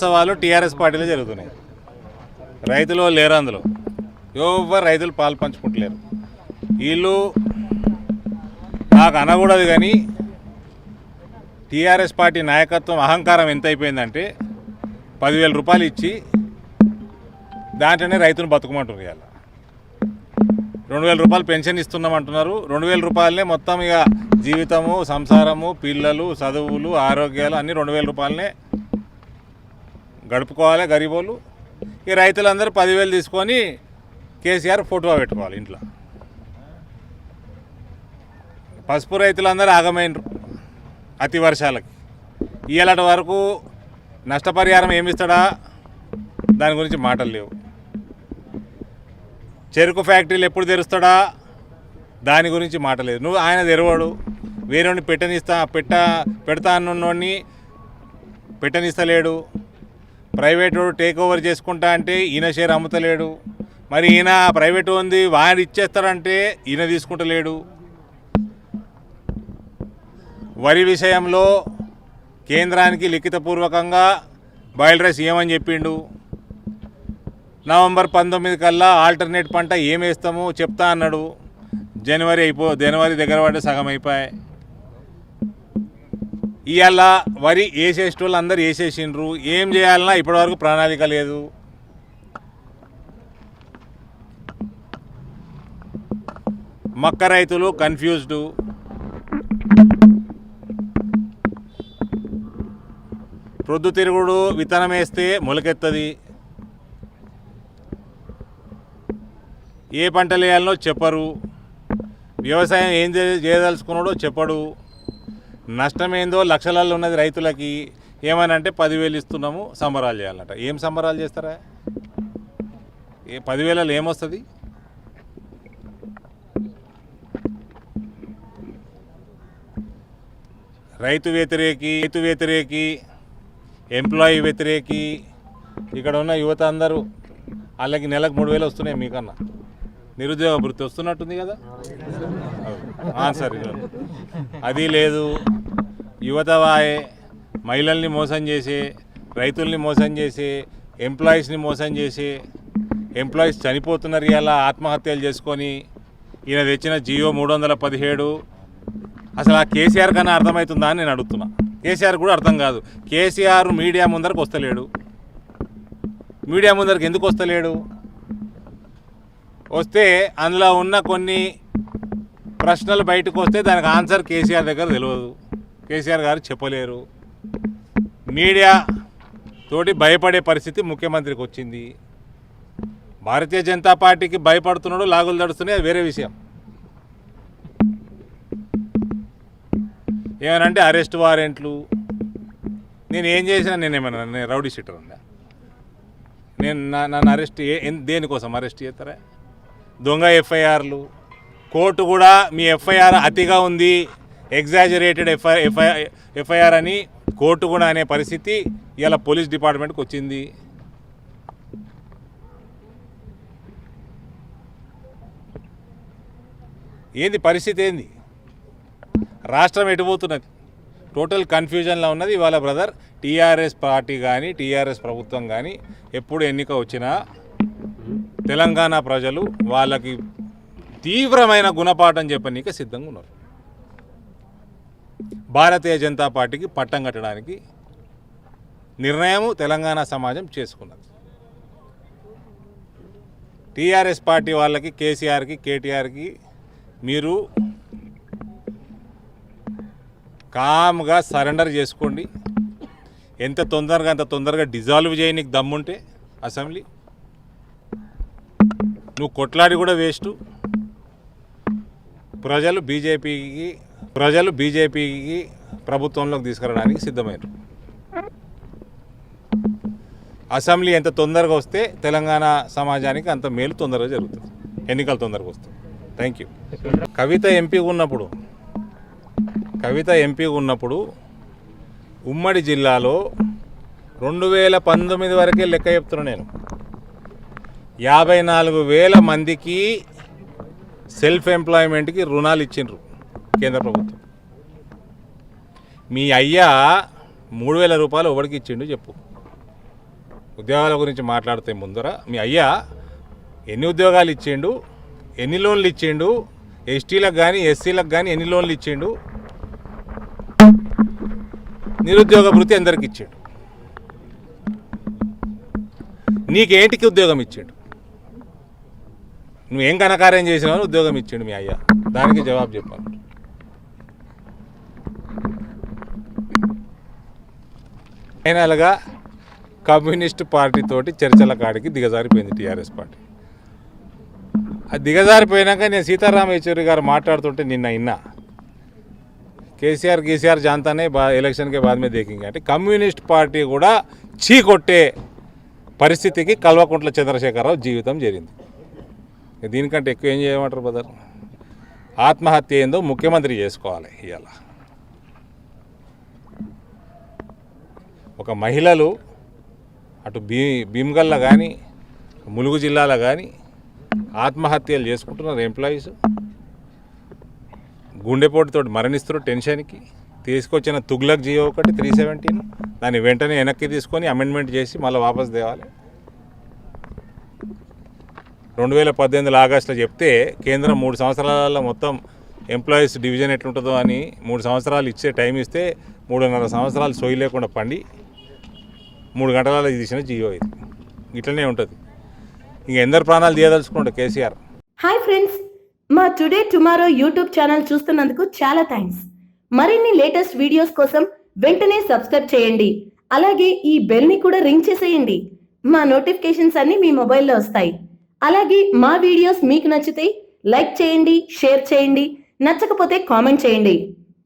ఉత్సవాలు టీఆర్ఎస్ పార్టీలో జరుగుతున్నాయి. రైతులు లేరు అందులో. ఎవరు రైతులు పాలు పంచుకుంటలేరు. వీళ్ళు నాకు అనకూడదు కానీ టీఆర్ఎస్ పార్టీ నాయకత్వం అహంకారం ఎంత అయిపోయిందంటే పదివేల రూపాయలు ఇచ్చి దాంట్లోనే రైతును బతుకమంటున్నారు ఇవాళ. రెండు వేల రూపాయలు పెన్షన్ ఇస్తున్నామంటున్నారు. రెండు వేల రూపాయలనే మొత్తం ఇక జీవితము సంసారము పిల్లలు చదువులు ఆరోగ్యాలు అన్నీ రెండు వేల రూపాయలనే గడుపుకోవాలి గరీబోళ్ళు. ఈ రైతులందరూ పదివేలు తీసుకొని కేసీఆర్ ఫోటో పెట్టుకోవాలి ఇంట్లో. పసుపు రైతులందరూ ఆగమైనరు అతి వర్షాలకి. ఇయ్యాలటి వరకు నష్టపరిహారం ఏమిస్తాడా? దాని గురించి మాటలు లేవు. చెరుకు ఫ్యాక్టరీలు ఎప్పుడు తెరుస్తాడా? దాని గురించి మాట లేదు నువ్వు ఆయన తెరవాడు. వేరేని పెట్టనిస్తా పెట్ట పెడతా అన్నోడిని పెట్టనిస్తలేడు. ప్రైవేట్ టేక్ ఓవర్ చేసుకుంటా అంటే ఈయన షేర్ అమ్ముతలేడు. మరి ఈయన ప్రైవేట్ ఉంది వాడు ఇచ్చేస్తారంటే ఈయన తీసుకుంటలేడు. వరి విషయంలో కేంద్రానికి లిఖితపూర్వకంగా బాయిల్ రైస్ చెప్పిండు. నవంబర్ పంతొమ్మిది కల్లా ఆల్టర్నేట్ పంట ఏమేస్తామో చెప్తా అన్నాడు. జనవరి అయిపో జనవరి దగ్గర పడి సగం అయిపోయాయి. ఇవాళ వరి వేసేసేటోళ్ళు అందరు వేసేసిండ్రు. ఏం చేయాలన్నా ఇప్పటివరకు ప్రణాళిక లేదు. మక్క రైతులు కన్ఫ్యూజ్డ్. ప్రొద్దుతిరుగుడు విత్తనం వేస్తే మొలకెత్తది. ఏ పంటలు వేయాలనో చెప్పరు. వ్యవసాయం ఏం చేయదలుచుకున్నాడో చెప్పడు. నష్టమేందో లక్షలలో ఉన్నది రైతులకి ఏమని అంటే పదివేలు ఇస్తున్నాము సంబరాలు చేయాలంట. ఏం సంబరాలు చేస్తారా? ఏ పదివేలలో ఏమొస్తుంది? రైతు వ్యతిరేకి రైతు వ్యతిరేకి ఎంప్లాయీ వ్యతిరేకి ఇక్కడ ఉన్న యువత అందరూ వాళ్ళకి నెలకు మూడు వేలు వస్తున్నాయి మీకన్నా. నిరుద్యోగ వృత్తి వస్తున్నట్టుంది కదా? సరే అది లేదు. యువత వాయే మహిళల్ని మోసం చేసి రైతుల్ని మోసం చేసి ఎంప్లాయీస్ని మోసం చేసి ఎంప్లాయీస్ చనిపోతున్నారు ఇలా ఆత్మహత్యలు చేసుకొని ఈయన తెచ్చిన జియో మూడు వందల పదిహేడు. అసలు ఆ కేసీఆర్ కన్నా అర్థమవుతుందా అని నేను అడుగుతున్నా. కేసీఆర్ కూడా అర్థం కాదు. కేసీఆర్ మీడియా ముందరకు వస్తలేడు. మీడియా ముందరకు ఎందుకు వస్తలేడు? వస్తే అందులో ఉన్న కొన్ని ప్రశ్నలు బయటకు వస్తే దానికి ఆన్సర్ కేసీఆర్ దగ్గర తెలియదు. కేసీఆర్ గారు చెప్పలేరు. మీడియా తోటి భయపడే పరిస్థితి ముఖ్యమంత్రికి వచ్చింది. భారతీయ జనతా పార్టీకి భయపడుతున్నాడు లాగులు దడుస్తున్నాయి అది వేరే విషయం. ఏమనంటే అరెస్ట్ వారెంట్లు. నేను ఏం చేసినా నేను ఏమన్నా నేను రౌడీ షీటర్ ఉందా నేను నా- నన్ను అరెస్ట్ దేనికోసం అరెస్ట్ చేస్తారా? దొంగ ఎఫ్ఐఆర్లు. కోర్టు కూడా మీ ఎఫ్ఐఆర్ అతిగా ఉంది. ఎగ్జాజరేటెడ్ ఎఫ్ఐ ఎఫ్ఐ ఎఫ్ఐఆర్ అని కోర్టు కూడా అనే పరిస్థితి ఇలా పోలీస్ డిపార్ట్మెంట్కి వచ్చింది. ఏంది పరిస్థితి ఏంది? రాష్ట్రం ఎటుపోతున్నది టోటల్ కన్ఫ్యూజన్లో ఉన్నది ఇవాళ బ్రదర్ టీఆర్ఎస్ పార్టీ కానీ టీఆర్ఎస్ ప్రభుత్వం కానీ ఎప్పుడు ఎన్నిక వచ్చినా తెలంగాణ ప్రజలు వాళ్ళకి తీవ్రమైన గుణపాఠం చెప్పనీకే సిద్ధంగా ఉన్నారు. భారతీయ జనతా పార్టీకి పట్టం కట్టడానికి నిర్ణయం తెలంగాణ సమాజం చేసుకున్నది. టీఆర్ఎస్ పార్టీ వాళ్ళకి కేసీఆర్కి కేటీఆర్కి మీరు కామ్గా సరెండర్ చేసుకోండి. ఎంత తొందరగా అంత తొందరగా డిజాల్వ్ చేయనీకి దమ్ముంటే అసెంబ్లీ. నువ్వు కొట్లాడి కూడా వేస్ట్. ప్రజలు బీజేపీకి ప్రజలు బీజేపీకి ప్రభుత్వంలోకి తీసుకురావడానికి సిద్ధమయ్యారు అసెంబ్లీ ఎంత తొందరగా వస్తే తెలంగాణ సమాజానికి అంత మేలు తొందరగా జరుగుతుంది. ఎన్నికలు తొందరగా వస్తాయి. థ్యాంక్ యూ కవిత ఎంపీగా ఉన్నప్పుడు కవిత ఎంపీగా ఉన్నప్పుడు ఉమ్మడి జిల్లాలో రెండు వేల పంతొమ్మిది వరకే లెక్క చెప్తున్నా నేను. యాభై నాలుగు వేల మందికి సెల్ఫ్ ఎంప్లాయ్మెంట్కి రుణాలు ఇచ్చిండ్రు. కేంద్ర ప్రభుత్వం. మీ అయ్యా మూడు వేల రూపాయలు ఎవరికి ఇచ్చిండు చెప్పు. ఉద్యోగాల గురించి మాట్లాడితే ముందర మీ అయ్యా ఎన్ని ఉద్యోగాలు ఇచ్చిండు ఎన్ని లోన్లు ఇచ్చిండు ఎస్టీలకు కానీ ఎస్సీలకు కానీ ఎన్ని లోన్లు ఇచ్చిండు? నిరుద్యోగ వృత్తి అందరికి ఇచ్చిండు. నీకేంటికి ఉద్యోగం ఇచ్చిండు? నువ్వేం ఘనకార్యం చేసినావు ఉద్యోగం ఇచ్చిండు మీ అయ్యా. దానికి జవాబు చెప్పాను ఫైనల్గా కమ్యూనిస్ట్ పార్టీ తోటి చర్చల కాడికి దిగజారిపోయింది టీఆర్ఎస్ పార్టీ. ఆ దిగజారిపోయినాక నేను సీతారాం యచూరి గారు మాట్లాడుతుంటే నిన్న ఇన్నా. కేసీఆర్ కేసీఆర్ జాంతానే బా ఎలక్షన్కే బాధ మీద దేకింగ్ అంటే కమ్యూనిస్ట్ పార్టీ కూడా చీకొట్టే పరిస్థితికి కల్వకుంట్ల చంద్రశేఖరరావు జీవితం జరిగింది దీనికంటే ఎక్కువ ఏం చేయమంటారు బ్రదర్? ఆత్మహత్య ఏందో ముఖ్యమంత్రి చేసుకోవాలి ఇవాళ ఒక మహిళలు అటు భీ భీమ్గల్లో కానీ ములుగు జిల్లాలో కానీ ఆత్మహత్యలు చేసుకుంటున్నారు ఎంప్లాయీస్ గుండెపోటుతో మరణిస్తున్నారు టెన్షన్కి తీసుకొచ్చిన తుగ్లక్ జియో ఒకటి త్రీ సెవెంటీన్ దాన్ని వెంటనే వెనక్కి తీసుకొని అమెండ్మెంట్ చేసి మళ్ళీ వాపస్ తేవాలి. రెండు వేల పద్దెనిమిది ఆగస్టులో చెప్తే కేంద్రం మూడు సంవత్సరాలలో మొత్తం ఎంప్లాయీస్ డివిజన్ ఎట్లుంటుందో అని మూడు సంవత్సరాలు ఇచ్చే టైం ఇస్తే మూడున్నర సంవత్సరాలు సోయి లేకుండా పండి. మూడు గంటలలో తీసిన జియో ఇది. ఇట్లనే ఉంటుంది. ఇంక ఎందరు ప్రాణాలు తీయదలుచుకుంటాడు కేసీఆర్. హాయ్ ఫ్రెండ్స్ మా టుడే టుమారో యూట్యూబ్ ఛానల్ చూస్తున్నందుకు చాలా థ్యాంక్స్ మరిన్ని లేటెస్ట్ వీడియోస్ కోసం వెంటనే సబ్స్క్రైబ్ చేయండి. అలాగే ఈ బెల్ని కూడా రింగ్ చేసేయండి. మా నోటిఫికేషన్స్ అన్నీ మీ మొబైల్లో వస్తాయి. అలాగే మా వీడియోస్ మీకు నచ్చితే లైక్ చేయండి షేర్ చేయండి. నచ్చకపోతే కామెంట్ చేయండి.